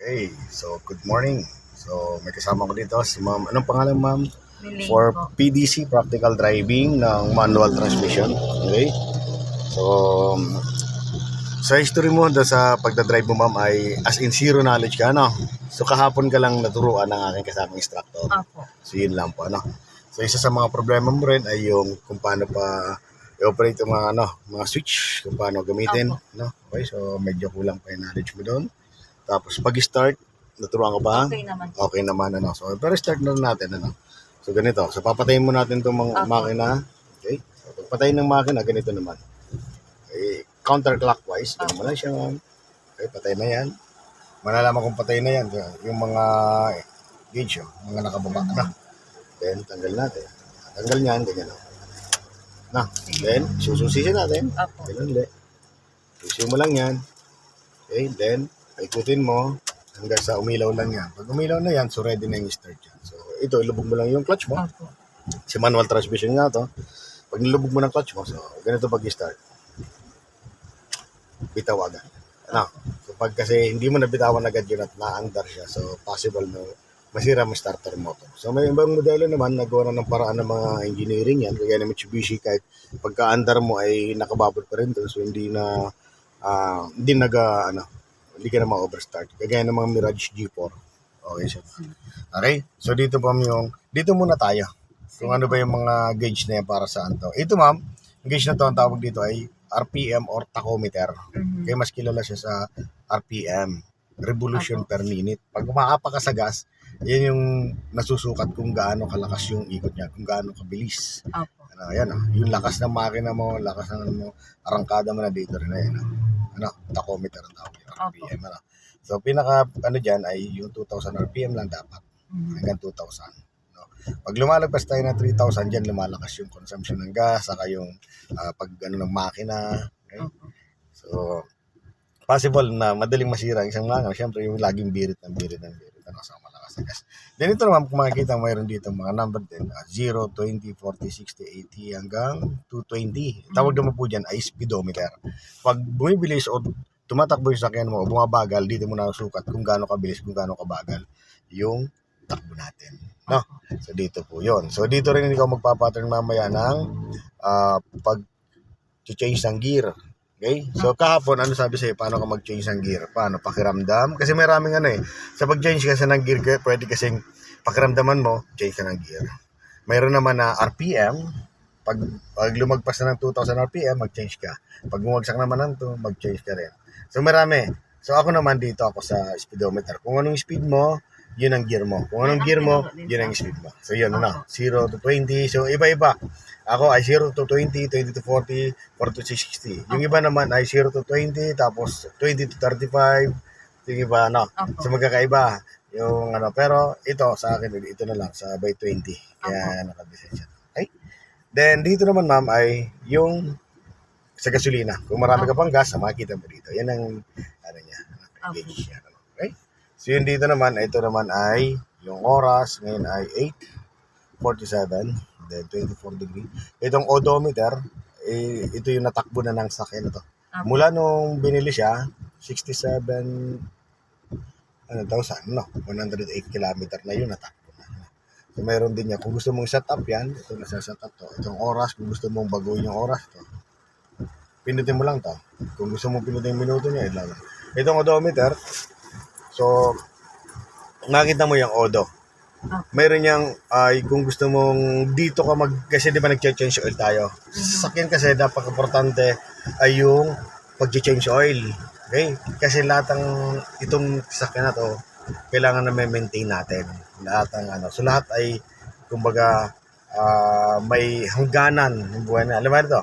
Okay, so good morning. So may kasama ko dito si ma'am. Anong pangalan ma'am? For. PDC, Practical Driving ng Manual Transmission. Okay? So, um, sa history mo doon sa pagdadrive mo ma'am ay as in zero knowledge ka, no? So kahapon ka lang naturuan ng aking kasamang instructor. Apo. So yun lang po, ano? So isa sa mga problema mo rin ay yung kung paano pa i-operate yung mga, ano, mga switch, kung paano gamitin, Opo. no? Okay, so medyo kulang pa yung knowledge mo doon. Tapos pag-start, naturuan ka ba? Okay naman. Okay naman, ano? So, pero start na natin, ano? So, ganito. So, papatayin mo natin itong mga Opo. makina. Okay? So, pagpatayin ng makina, ganito naman. Okay, counterclockwise. Ganun mo lang siya. Okay, patay na yan. Malalaman kung patay na yan. Yung mga gauge, oh, mga nakababa na. Then, tanggal natin. Tanggal niyan, ganyan. oh. Na, then, sususisin natin. Ganun ulit. Susi mo lang yan. Okay, then, ikutin mo hanggang sa umilaw lang yan. Pag umilaw na yan, so ready na yung start yan. So, ito, ilubog mo lang yung clutch mo. Si manual transmission nga to. Pag nilubog mo ng clutch mo, so, ganito pag-start. Bitaw agad. Ano? So, pag kasi hindi mo nabitawan agad yun at na-under siya, so, possible na masira mo starter motor. So, may ibang modelo naman, nagawa na ng paraan ng mga engineering yan. Kaya ng Mitsubishi, kahit pagka-under mo ay nakababot pa rin doon. So, hindi na, ah, hindi naga, ano, hindi ka na ma-overstart. Kagaya ng mga Mirage G4. Okay siya. Okay? So, dito pa yung, dito muna tayo. Kung ano ba yung mga gauge na yan para saan to. Ito ma'am, gauge na to, ang tawag dito ay RPM or tachometer. Mhm. Kaya mas kilala siya sa RPM, revolution per minute. Pag umaapa ka sa gas, yan yung nasusukat kung gaano kalakas yung ikot niya, kung gaano kabilis. Apo. Ano, yan ah. Yung lakas ng makina mo, lakas ng ano, arangkada mo na dito rin. Ayan ah. Ano, tachometer ang tawag yung RPM. Ano. So, pinaka, ano dyan ay yung 2,000 RPM lang dapat Mhm. hanggang 2,000. No? Pag lumalagpas tayo ng 3,000, dyan lumalakas yung consumption ng gas, saka yung ah, pag ano ng makina. Okay? So, possible na madaling masira ang isang makina. Siyempre, yung laging birit ng birit ng birit. Ano, sa malakas na gas. Then ito naman, kung makikita, mayroon dito mga number din. ah, 0, 20, 40, 60, 80, hanggang 220. Tawag naman po dyan ay speedometer. Pag bumibilis o tumatakbo yung sakyan mo o bumabagal, dito mo na sukat kung gaano kabilis, kung gaano kabagal yung takbo natin. No? So dito po yon. So dito rin ikaw magpapattern mamaya ng ah, pag change ng gear. Okay? So kahapon, ano sabi sa'yo, paano ka mag-change ng gear? Paano? Pakiramdam? Kasi may raming ano eh. Sa pag-change kasi ng gear, pwede kasing pakiramdaman mo, change ka ng gear. Mayroon naman na RPM. Pag, pag lumagpas na ng 2,000 RPM, mag-change ka. Pag bumagsak naman ng 2, mag-change ka rin. So marami. So ako naman dito ako sa speedometer. Kung anong speed mo, yun ang gear mo. Kung anong gear mo, yun ang speed mo. So yun, ano, 0 to 20. So iba-iba. Ako ay 0 to 20, 20 to 40, 40 to 60. Yung iba naman ay 0 to 20, tapos 20 to 35. Yung iba, ano, so magkakaiba. Yung ano, pero ito sa akin, ito na lang, sa by 20. Kaya nakadesign siya. Okay? Then dito naman ma'am ay yung sa gasolina. Kung marami ka pang gas, makikita mo dito. Yan ang ano niya, gauge Okay? So yun dito naman, ito naman ay yung oras, ngayon ay 8.47, then 24 degree. Itong odometer, eh, ito yung natakbo na ng sakyan to. Apo. Mula nung binili siya, 67 ano thousand, no? 108 kilometer na yun natakbo na. So mayroon din niya. Kung gusto mong set up yan, ito na set up to. Itong oras, kung gusto mong baguhin yung oras, to. Pinutin mo lang to. Kung gusto mong pinutin yung minuto niya, ilan. Itong odometer, so, nakita mo yung odo. Mayroon niyang, ay, kung gusto mong dito ka mag, kasi di ba nag-change oil tayo. Sa sakyan kasi, napaka-importante ay yung pag-change oil. Okay? Kasi lahat ng itong sakyan na to, kailangan na may maintain natin. Lahat ng ano. So lahat ay, kumbaga, ah, may hangganan ng buhay na. Alam mo ito?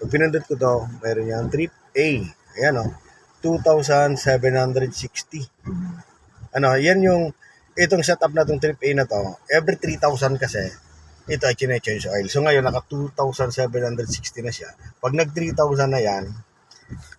Pag pinundot ko to, mayroon yung trip A. Ayan o. 2,760. Ano, yan yung, itong setup na itong trip A na to, every 3,000 kasi, ito ay change oil. So ngayon, naka 2,760 na siya. Pag nag 3,000 na yan,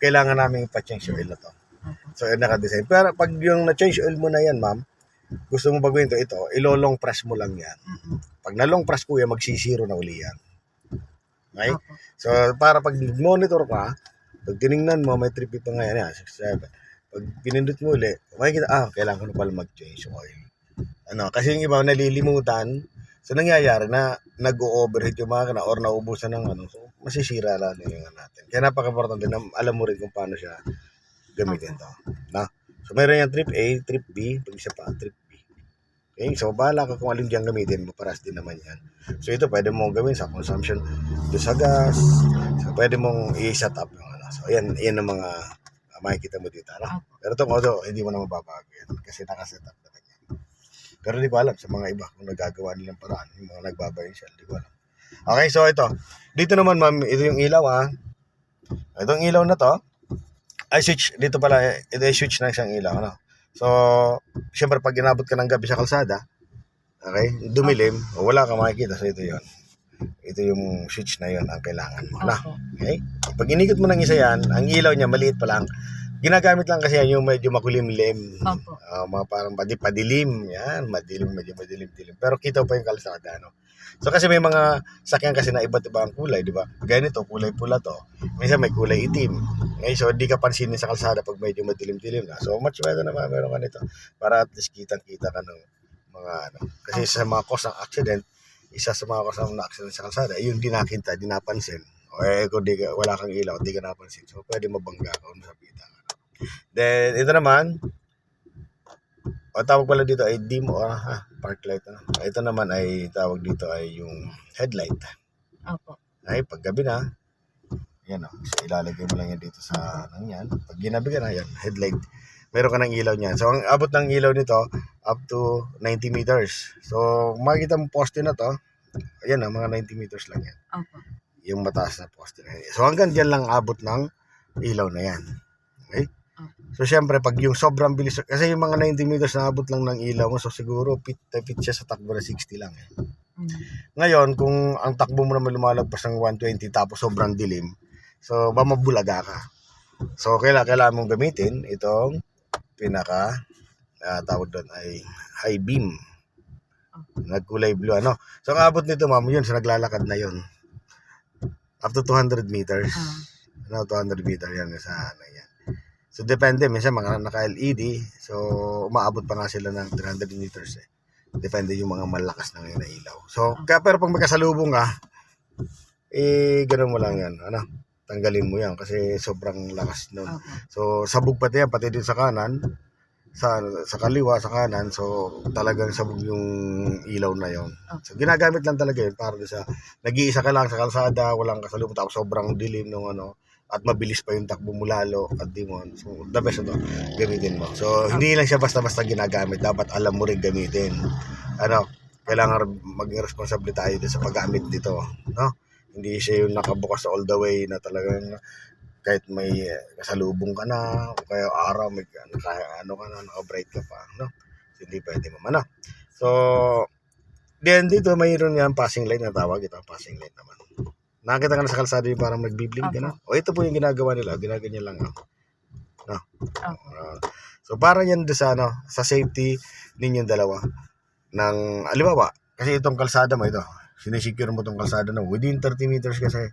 kailangan namin ipa-change oil na to. So, yun naka-design. Pero pag yung na-change oil mo na yan, ma'am, gusto mo baguhin to, ito, ilolong press mo lang yan. Pag nalong press po yan, magsisiro na uli yan. Okay? So, para pag monitor ka, pag tinignan mo, may 350 pa ngayon, yan, 67. Pag pinindot mo uli, makikita, ah, kailangan ko na pala mag-change oil. Ano, kasi yung iba nalilimutan, so nangyayari na nag-overheat yung makina or naubusan ng ano, so masisira lalo yung ano natin. Kaya napaka-importante na alam mo rin kung paano siya gamitin to. Na? So meron yung trip A, trip B, pag isa pa, trip B. Okay, so bahala ka kung alin dyan gamitin mo, paras din naman yan. So ito pwede mong gawin sa consumption do sa gas, so pwede mong i-set up yung. So yan, yan ang mga uh, makikita mo dito. Ano? Pero itong auto, hindi mo na mababago yan kasi nakaset up na yan. Pero hindi ko alam sa mga iba kung nagagawa nilang paraan, yung mga nagbabayan siya, hindi ko alam. Okay, so ito. Dito naman ma'am, ito yung ilaw ah. Itong ilaw na to, ay switch, dito pala, eh, ito ay switch na isang ilaw. Ano? So, syempre pag inabot ka ng gabi sa kalsada, okay, dumilim, wala kang makikita. So ito yon Ito yung switch na yon ang kailangan mo. Na? Okay? Pag inikot mo ng isa yan, ang ilaw niya maliit pa lang. Ginagamit lang kasi yan yung medyo makulimlim. Opo. Ah, mga parang padi padilim. Yan, madilim, medyo madilim-dilim. Pero kita pa yung kalsada, no? So kasi may mga sakyan kasi na iba't iba ang kulay, di ba? Ganito, kulay pula to. Minsan may kulay itim. Ngayon, so hindi ka pansinin sa kalsada pag medyo madilim-dilim na. So much better naman meron ka nito. Para at least kitang-kita ka ng mga ano. Kasi sa mga cause ng accident, isa sa mga cause ng accident sa kalsada, yung di nakita, di napansin. O eh, kung di ka, wala kang ilaw, di ka napansin. So pwede mabangga ka kung masabitan ka. Then, ito naman, o tawag pala dito ay dim or ha, park light. Ano? Ito naman ay tawag dito ay yung headlight. Opo. Ay, pag gabi na, yan o. So, ilalagay mo lang yan dito sa, ano yan. Pag ginabi ka na, yan, headlight. Meron ka ng ilaw niyan. So, ang abot ng ilaw nito, up to 90 meters. So, makikita mo poste na to. Ayan na, mga 90 meters lang yan. Opo. Yung mataas na poste na yan. So, hanggang dyan lang abot ng ilaw na yan. Okay? So, syempre, pag yung sobrang bilis, kasi yung mga 90 meters na abot lang ng ilaw mo, so siguro fit, fit siya sa takbo na 60 lang eh. Mm. Ngayon, kung ang takbo mo naman lumalagpas ng 120 tapos sobrang dilim, so ba mabulaga ka. So kailangan, kailangan mong gamitin itong pinaka ah, tawag doon ay high beam. Nagkulay blue ano. So ang abot nito ma'am, yun sa naglalakad na yun. Up to 200 meters. Ah. Ano 200 meter yan sa ano yan. So depende, minsan mga naka-LED, so umaabot pa nga sila ng 300 meters eh. Depende yung mga malakas na ngayon na ilaw. So, kaya pero pag magkasalubong ka, eh, ganun mo lang yan. Ano? Tanggalin mo yan kasi sobrang lakas nun. Opo. So, sabog pati yan, pati din sa kanan, sa sa kaliwa, sa kanan. So, talagang sabog yung ilaw na yon. So, ginagamit lang talaga yun para sa nag-iisa ka lang sa kalsada, walang kasalubong, tapos sobrang dilim ng ano, at mabilis pa yung takbo mo lalo at di mo. So, the best ito, gamitin mo. So, hindi lang siya basta-basta ginagamit. Dapat alam mo rin gamitin. Ano, kailangan maging responsable tayo sa paggamit dito. No? Hindi siya yung nakabukas all the way na talagang kahit may kasalubong ka na o kaya araw may naka, ano ka na naka-bright ka pa no? So, hindi pwede mo ano so then dito mayroon yan passing light na tawag. Ito passing light naman. Nakita ka na sa kalsada yung parang nagbiblink ka na o ito po yung ginagawa nila. Ginaganyan lang oh. no? Opo. Ah, so para yan doon sa ano sa safety ninyong dalawa. Ng alibawa kasi itong kalsada mo ito sinisecure mo itong kalsada na within 30 meters kasi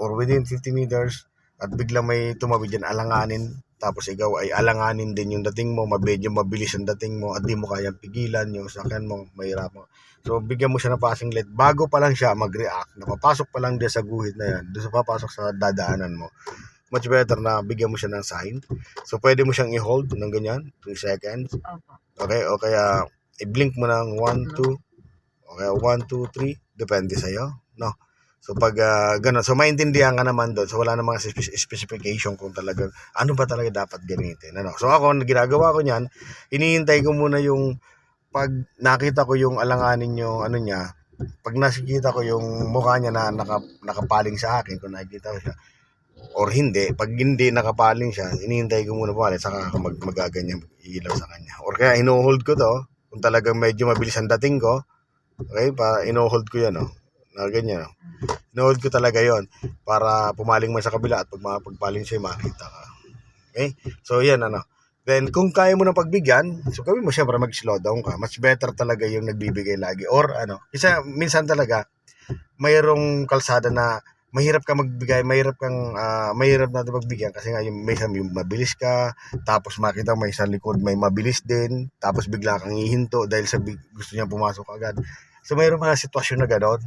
or within 50 meters at biglang may tumawid dyan alanganin. Tapos ikaw ay alanganin din yung dating mo mabedyo mabilis ang dating mo at di mo kayang pigilan yung sakyan mo mahirap mo. So bigyan mo siya ng passing light. Bago pa lang siya mag-react napapasok pa lang din sa guhit na yan doon sa papasok sa dadaanan mo. Much better na bigyan mo siya ng sign. So pwede mo siyang i-hold ng ganyan 3 seconds. Okay, o kaya i-blink mo ng 1, 2, o kaya 1, 2, 3, depende sa'yo, no? So pag uh, ganun, so maintindihan ka naman doon, so wala namang spe- specification kung talaga, ano ba talaga dapat gamitin, ano? So ako, ginagawa ko niyan, hinihintay ko muna yung, pag nakita ko yung alanganin yung ano niya, pag nakikita ko yung mukha niya na naka, nakapaling sa akin, kung nakikita ko siya, or hindi, pag hindi nakapaling siya, inihintay ko muna pumalit, saka ako mag, magaganyan, ilaw sa kanya. Or kaya ino-hold ko to, kung talagang medyo mabilis ang dating ko, okay, para ino-hold ko yan, oh, na ganyan, oh. Ino-hold ko talaga yon para pumaling man sa kabila at pag mapagpaling siya, makita ka. Okay? So, yan, ano. Then, kung kaya mo ng pagbigyan, so gawin mo syempre mag-slow down ka. Much better talaga yung nagbibigay lagi. Or, ano, isa, minsan talaga, mayroong kalsada na mahirap ka magbigay, mahirap kang, ah, mahirap natin magbigyan kasi nga yung, may yung mabilis ka, tapos makita may isang likod may mabilis din, tapos bigla kang hihinto dahil sa gusto niya pumasok agad. So mayroong mga sitwasyon na gano'n.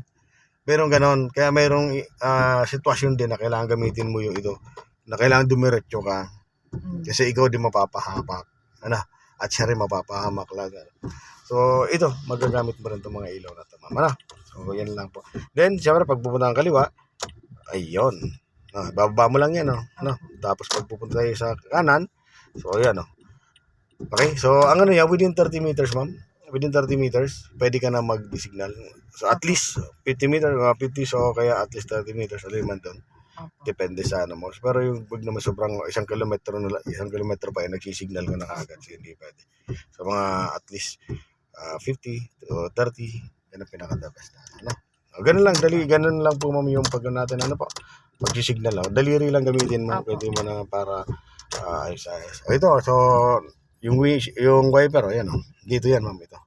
Merong gano'n. Kaya mayroong ah, sitwasyon din na kailangan gamitin mo yung ito. Na kailangan dumiretso ka. Mm. Kasi ikaw din mapapahamak. Ano? At siya rin mapapahamak lang. So, ito, magagamit mo rin itong mga ilaw na ito. Ano? So, yan lang po. Then, siyempre, pag pupunta ng kaliwa, ayun. Ah, bababa mo lang yan, no? no? Tapos, pag pupunta tayo sa kanan, so, ayan, no? Okay, so, ang ano yan, within 30 meters, ma'am. Within 30 meters, pwede ka na mag-signal. So, at least, 50 meters, mga 50, so, kaya at least 30 meters, ano man doon Opo. depende sa ano mo. Pero yung pag naman sobrang isang kilometro na isang kilometro pa ay nagsisignal ko na kaagad. So, hindi pwede. So, mga at least ah, 50 to 30, yan ang pinaka-the best na. Ano? O, ganun lang, dali, ganun lang po ma'am yung pag natin, ano po, pag-signal. Oh. Daliri lang gamitin mo, pwede mo na para ah, ayos, ayos. O, ito, so, yung, yung wiper, oh, yan, oh. Dito yan ma'am, ito.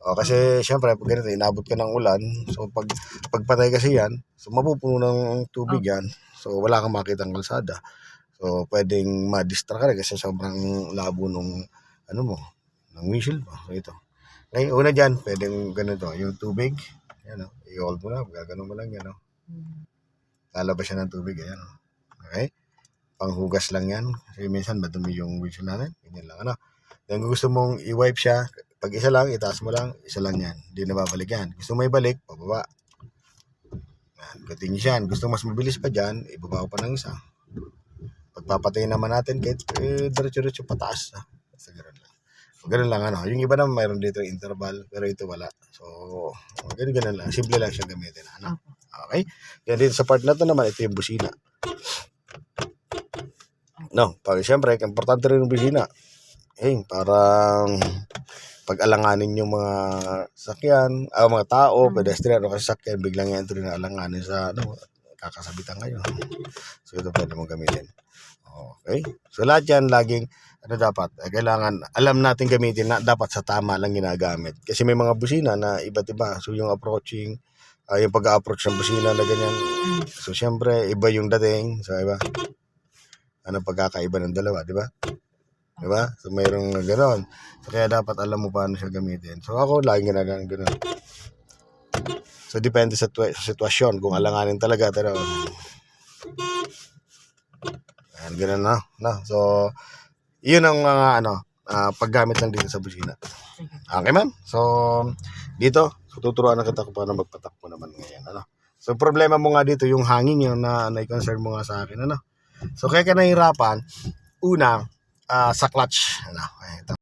O, kasi, syempre, pag ganito, inabot ka ng ulan, so, pag, pagpatay kasi yan, so, mapupuno ng tubig yan, so, wala kang makita ng kalsada. So, pwedeng ma-distract ka rin kasi sobrang labo nung, ano mo, ng windshield mo. So, ito. Okay, una dyan, pwedeng ganito, yung tubig, yan o, i-hold mo na, gagano mo lang yan o. Mm. Lalabas siya ng tubig, ayan o. Okay? Panghugas lang yan. Kasi minsan madumi yung windshield natin. Ganyan lang, ano. Kung gusto mong i-wipe siya, pag isa lang, itaas mo lang, isa lang yan. Hindi na babalik yan. Gusto mo ibalik, pababa. Yan, continue yan. Gusto mas mabilis pa dyan, ibaba ko pa ng isa. Pagpapatay naman natin, kahit eh, diretso-diretso pataas. Ah. Basta ganun lang. So, ganun lang, ano. Yung iba naman, mayroon dito interval, pero ito wala. So, ganun, ganun lang. Simple lang siya gamitin, ano. Okay? Yan dito sa part na to naman, ito yung busina. No, pag siyempre, importante rin yung busina. Eh, parang pag-alanganin yung mga sakyan, ah, mga tao, Mm. pedestrian o kasakyan, biglang yan ito rin alanganin sa, ano, kakasabitan kayo. So, ito pwede mong gamitin. Okay? So, lahat yan, laging, ano dapat, eh, kailangan, alam natin gamitin na dapat sa tama lang ginagamit. Kasi may mga busina na iba't iba. So, yung approaching, ah, yung pag-approach ng busina na ganyan. So, syempre, iba yung dating. So, iba. Ano pagkakaiba ng dalawa, di ba? Di ba? So, mayroong gano'n. So, kaya dapat alam mo paano siya gamitin. So, ako, laging ginagawa gano'n. So, depende sa, sa sitwasyon. Kung alanganin talaga, pero... Ayan, gano'n na. No? So, yun ang mga, ano, ah, paggamit lang dito sa busina. Okay, ma'am? So, dito, so, tuturuan na kita kung paano magpatakbo naman ngayon. Ano? So, problema mo nga dito, yung hangin yun na na-concern mo nga sa akin. Ano? So, kaya ka nahihirapan, una, ah, sa clutch. Ano? Ito.